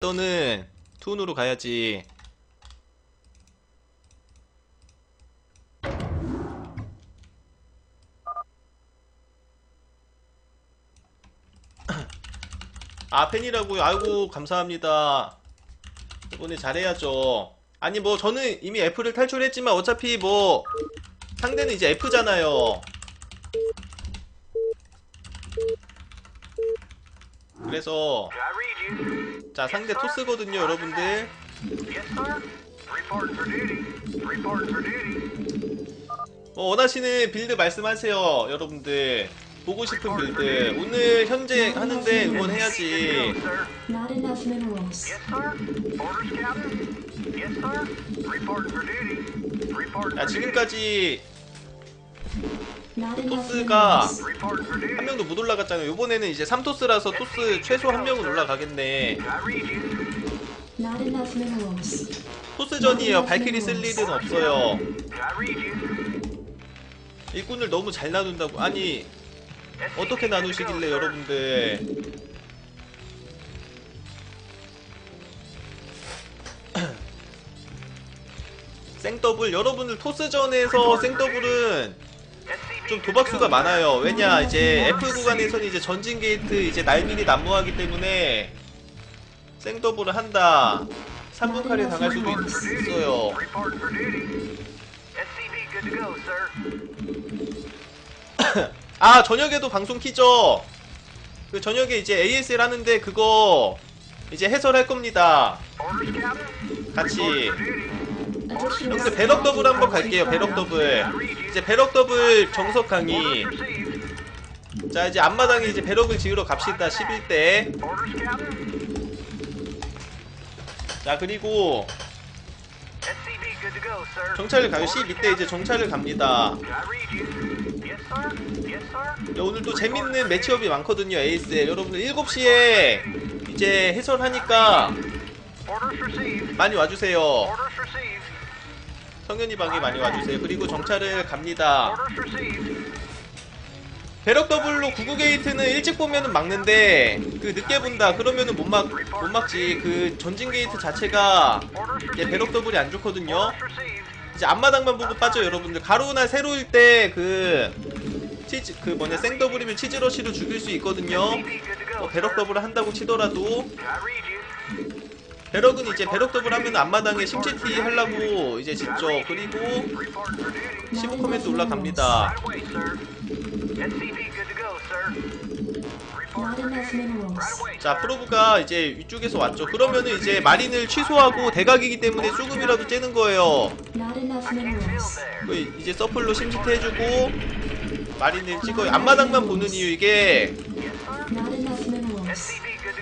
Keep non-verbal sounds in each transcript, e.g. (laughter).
또는 투운으로 가야지. (clears throat) 아 팬이라고요? 아이고 감사합니다. 이번에 잘해야죠. 아니 뭐 저는 이미 F를 탈출했지만 어차피 뭐 상대는 이제 F잖아요. 그래서. 자 상대 토스거든요 여러분들. 뭐 원하시는 빌드 말씀하세요 여러분들 보고 싶은 빌드 오늘 현재 하는데 응원해야지 야. 지금까지 토스가. 한 명도 못 올라갔잖아요 이번에는 이제 3토스라서 토스 최소 한 명은 올라가겠네. 토스전이에요 발키리 쓸 일은 없어요. 일꾼을 너무 잘 나눈다고 아니 어떻게 나누시길래 여러분들 (clears throat) 생더블 여러분들 토스전에서 생더블은 좀 도박수가 많아요. 왜냐 이제 F 구간에서는 이제 전진 게이트 이제 날밀이 난무하기 때문에 생더블을 한다. 3분 칼에 당할 수도 있, 있어요. (coughs) 아 저녁에도 방송 키죠? 그 저녁에 이제 ASL 하는데 그거 이제 해설할 겁니다. 같이. 형들 배럭 더블 한번 갈게요 배럭 더블 이제 배럭 더블 정석 강의 Orders received. 자 이제 앞마당에 이제 배럭을 지으러 갑시다 11대 Orders, Captain. 자 그리고. 정찰을 가요 12대 이제 정찰을 갑니다. 야, 오늘 또 재밌는 매치업이 많거든요 ASL 여러분들 7시에 이제 해설하니까. 많이 와주세요. 성현이 방에 많이 와주세요 그리고 정찰을 갑니다. 배럭 더블로 99 게이트는 일찍 보면은 막는데 그 늦게 본다 그러면은 못 막 못 막지 그 전진 게이트 자체가 이제. 배럭 더블이 안 좋거든요. 이제 앞마당만 보고 빠져 여러분들 가로나 세로일 때 그 치즈 그 뭐냐 생 더블이면 치즈러시로 죽일 수 있거든요. 뭐 배럭 더블을 한다고 치더라도 배럭은 이제 배럭 더블 하면 앞마당에 심체티 하려고 이제 짓죠. 그리고 Reporting for duty. 15 코멘트 올라갑니다. 자. 프로브가 이제 위쪽에서 왔죠. 그러면은 이제 마린을 취소하고 대각이기 때문에 수급이라도 째는 거예요. 그 이제 서플로 심시트 해주고 마린을 찍어요. 앞마당만 보는 이유 이게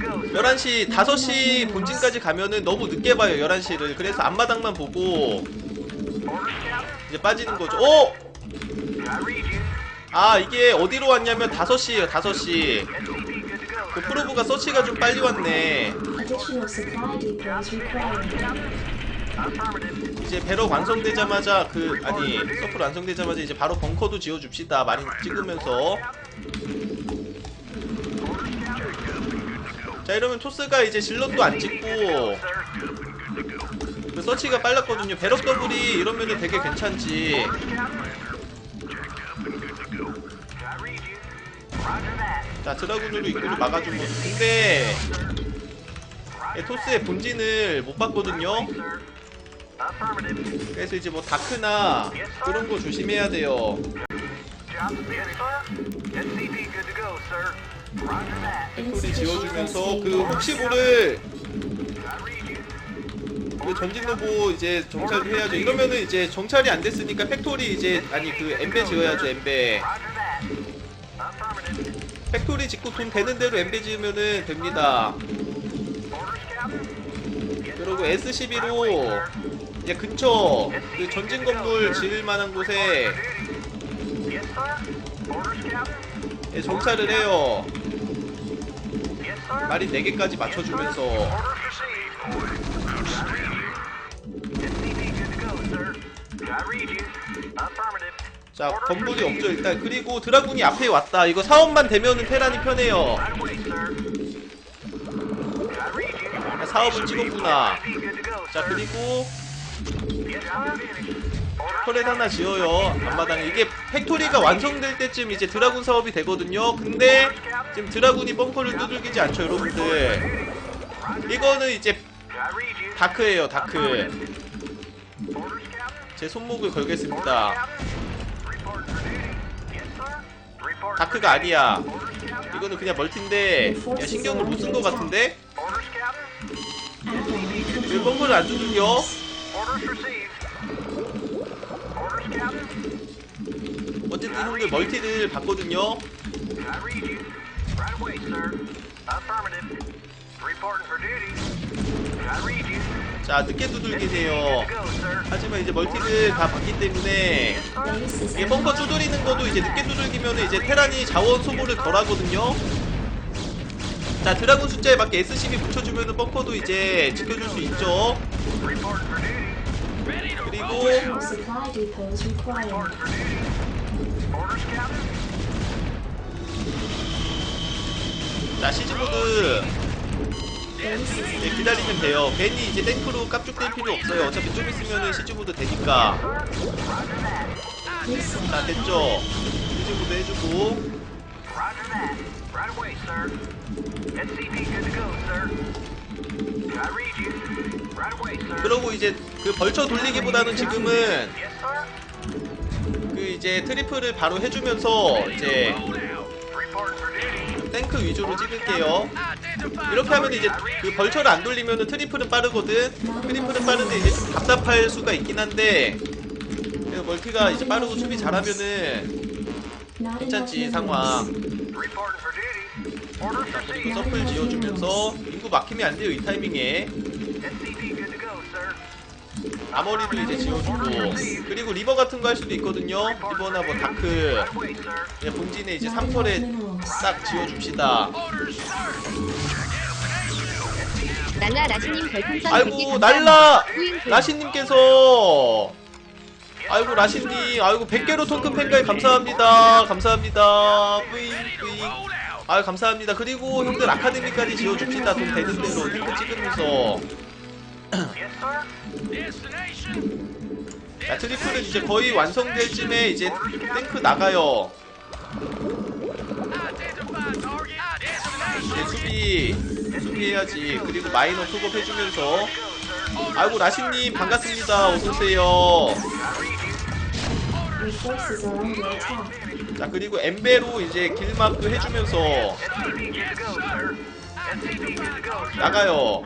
11시, 5시 본진까지 가면은 너무 늦게 봐요. 11시를. 그래서 앞마당만 보고. 이제 빠지는 거죠. 오! You. 아 이게 어디로 왔냐면 5시에요. 5시. SCV good to go, 그. 프로브가 서치가 좀 빨리 왔네. 이제 배럭 완성되자마자 그 아니 서플 완성되자마자 이제 바로 벙커도 지어줍시다. 마린 찍으면서 자 이러면 토스가 이제 질럿도 안 찍고. 그 서치가 빨랐거든요. 배럭 더블이 이러면은 되게 괜찮지. 자 드라군으로 입구를 막아주면 근데 예, 토스의 본진을 못 봤거든요. 그래서 이제 뭐 다크나 그런 거 조심해야 돼요. 소리 density 그 혹시. 모를. 그 전진 로보 이제 정찰을 해야죠. 이러면은 이제 정찰이 안 됐으니까 팩토리 이제 아니 그 엠베 지어야죠. 엠베. 팩토리 짓고 돈 되는 대로 엠베 지으면은 됩니다. 그리고 sir. SCB로 이제 근처 그 전진 건물 지을 만한 곳에 예, 정찰을 해요. 마린 4개까지 맞춰주면서. 자 건물이 없죠. 일단 그리고 드라군이 앞에 왔다 이거 사원만 되면은 테란이 편해요 사업을 찍었구나. 자. 그리고. 터렛 하나 지어요 앞마당에 이게 팩토리가 완성될 때쯤 이제 드라군 사업이 되거든요 근데 지금 드라군이 벙커를 두들기지 않죠 여러분들 이거는 이제. 다크예요 다크. 제 손목을 걸겠습니다 다크가 아니야. 이거는 그냥 멀티인데 야, 신경을 못 쓴 것 같은데 왜. 벙커를 안 두들겨 어쨌든 형들 멀티를 봤거든요. 자 늦게 두들기세요. 하지만 이제 멀티를 다 봤기 때문에 이게 벙커 두드리는 것도 이제 늦게 두들기면 이제 테란이 자원 소모를 덜 하거든요. 자 드라군 숫자에 맞게 SCB 붙여주면 은 벙커도 이제 지켜줄 수 있죠. 그리고 supply depots required. 자 is 이제 기다리면 돼요. 괜히 이제 탱크로 깝죽댈 필요 없어요. 어차피 좀 있으면은 시즈모드 되니까. 자 됐죠. 시즈모드 해주고 그러고 이제 그 벌쳐 돌리기보다는 지금은. 그 이제 트리플을 바로 해주면서 이제. 탱크 위주로 찍을게요. 이렇게 하면 이제 그 벌처를 안 돌리면은 트리플은 빠르거든. 트리플은 빠른데 이제 좀 답답할 수가 있긴 한데 그래서 멀티가 이제 빠르고 수비 잘하면은 괜찮지 상황. 서플 지어주면서 인구 막히면 안 돼요 이 타이밍에. 아머리도 이제 지어주고 그리고 리버 같은 거 할 수도 있거든요. 리버나 뭐 다크. 그냥 본진에 이제 Not enough 3털에 minerals. 싹 지어줍시다. 날라 라시님 별풍선 100개 아이고. 날라. 라신님께서 아이고 라신님 아이고 100개로 토큰 팬가이 감사합니다 감사합니다 뿌잉 아유 감사합니다. 그리고 형들 아카데미까지 지어줍시다. 돈 되는 대로 링크 찍으면서. 자 트리플은 이제 거의 완성될 쯤에 이제 탱크 나가요. 이제 수비 수비해야지. 그리고 마이너 픽업 해주면서. 아이고 라신님 반갑습니다. 어서오세요 자 그리고 엠베로 이제 길막도 해주면서. 나가요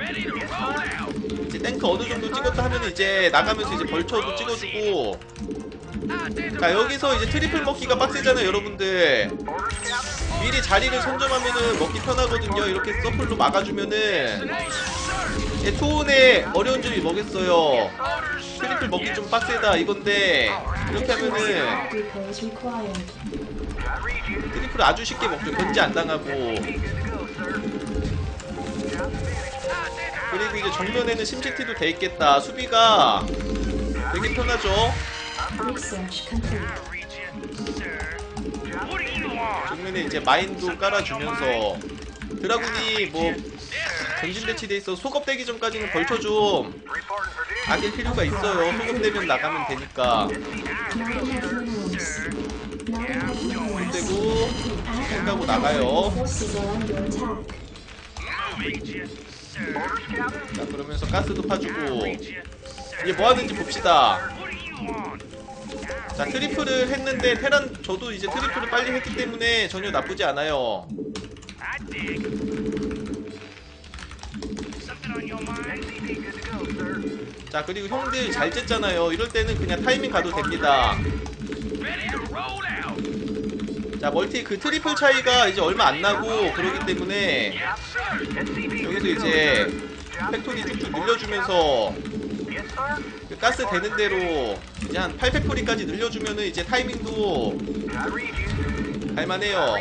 이제 탱크 어느 정도 찍었다 하면 이제 나가면서 이제 벌처도 찍어주고 자 여기서 이제 트리플 먹기가 빡세잖아요 여러분들. 미리 자리를 선점하면은 먹기 편하거든요 이렇게 서플로 막아주면은 예, 투혼에 어려운 점이 뭐겠어요 트리플 먹기 좀 빡세다 이건데 이렇게 하면은. 트리플 아주 쉽게 먹죠 견제 안 당하고. 그리고 이제 정면에는 심시티도 돼 있겠다 수비가 되게 편하죠. 정면에 이제 마인도 깔아주면서 드라군이 뭐 전진 배치돼 있어 소급되기 전까지는 벌쳐 좀. 아낄 필요가 있어요 소급되면 나가면 되니까 Not enough minerals. Not enough minerals. 되고 Add-on 생각하고 나가요. 자 그러면서 가스도 파주고 이게 뭐 하는지 봅시다 자 트리플을 했는데 테란 저도 이제 트리플을 빨리 했기 때문에 전혀 나쁘지 않아요. 자 그리고 형들 잘 쨌잖아요 이럴 때는 그냥 타이밍 가도 됩니다 자 멀티 그 트리플 차이가 이제 얼마 안 나고 그러기 때문에 여기서 이제 팩토리 쭉쭉 늘려주면서. 그 가스 되는 대로 이제 한 800포리까지 늘려주면은 이제 타이밍도. 갈만해요.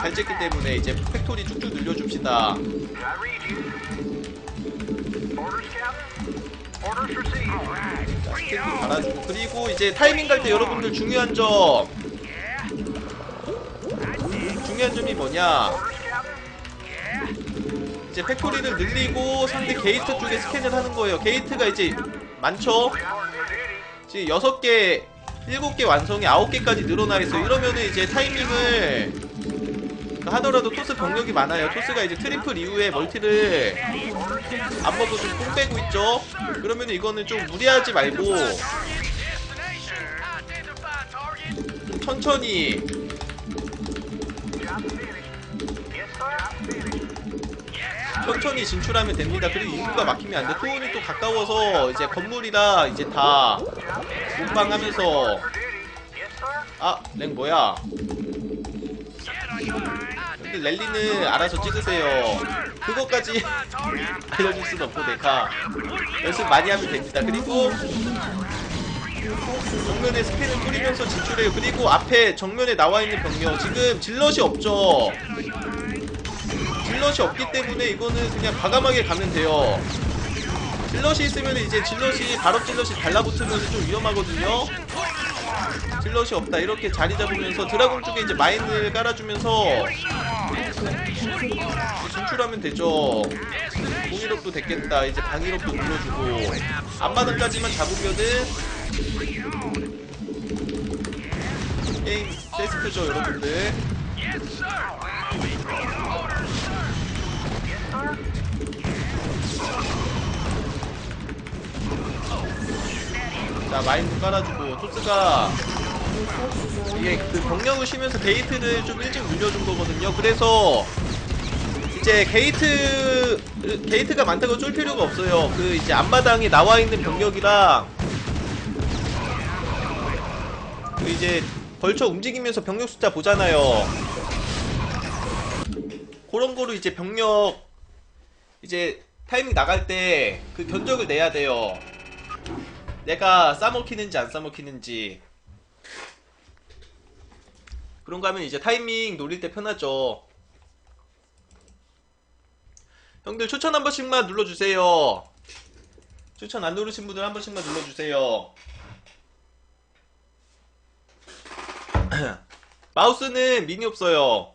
잘 쨌기 때문에 이제 팩토리 쭉쭉 늘려줍시다. 자 스택도 달아주고 그리고 이제 타이밍 갈 때 여러분들 중요한 점 중요한 점이 뭐냐. 이제 팩토리를 늘리고 상대 게이트 쪽에 스캔을 하는 거예요. 게이트가 이제 많죠? 지금 6개, 7개 완성이 9개까지 늘어나 있어요. 이러면은 이제 타이밍을 하더라도 토스 병력이 많아요. 토스가 이제 트리플 이후에 멀티를 안 먹고 좀 뽕 빼고 있죠? 그러면 이거는 좀 무리하지 말고 천천히 천천히 진출하면 됩니다. 그리고 인구가 막히면 안 돼. 토온이 또 가까워서 이제 건물이라 이제 다 몸빵하면서 아, 랭 뭐야? 근데 랠리는 알아서 찍으세요. 그것까지 (laughs) 알려줄 순 없고 내가 연습 많이 하면 됩니다. 그리고 정면에 스캔을 뿌리면서 진출해요. 그리고 앞에 정면에 나와 있는 병력 지금 질럿이 없죠. 질럿이 없기 때문에 이거는 그냥 과감하게 가면 돼요. 질럿이 있으면 이제 질럿이 바로 질럿이 달라붙으면 좀 위험하거든요. 질럿이 없다 이렇게 자리 잡으면서 드라곤 쪽에 이제 마인을 깔아주면서 진출하면 되죠. 공이롭도 됐겠다. 이제 방이롭도 눌러주고 앞마당까지만 잡으면은 게임 세스트죠 여러분들. 자 마인도 깔아주고 토스가 이게 그 병력을 쉬면서 게이트를 좀 일찍 눌려준 거거든요. 그래서 이제 게이트 게이트가 많다고 쫄 필요가 없어요. 그 이제 앞마당에 나와 있는 병력이랑 그 이제 벌쳐 움직이면서 병력 숫자 보잖아요. 그런 거로 이제 병력 이제 타이밍 나갈 때 그 견적을 내야 돼요. 내가 싸먹히는지 안 싸먹히는지. 그런 거 하면 이제 타이밍 노릴 때 편하죠. 형들 추천 한 번씩만 눌러주세요. 추천 안 누르신 분들 한 번씩만 눌러주세요. (clears throat) 마우스는 미니 없어요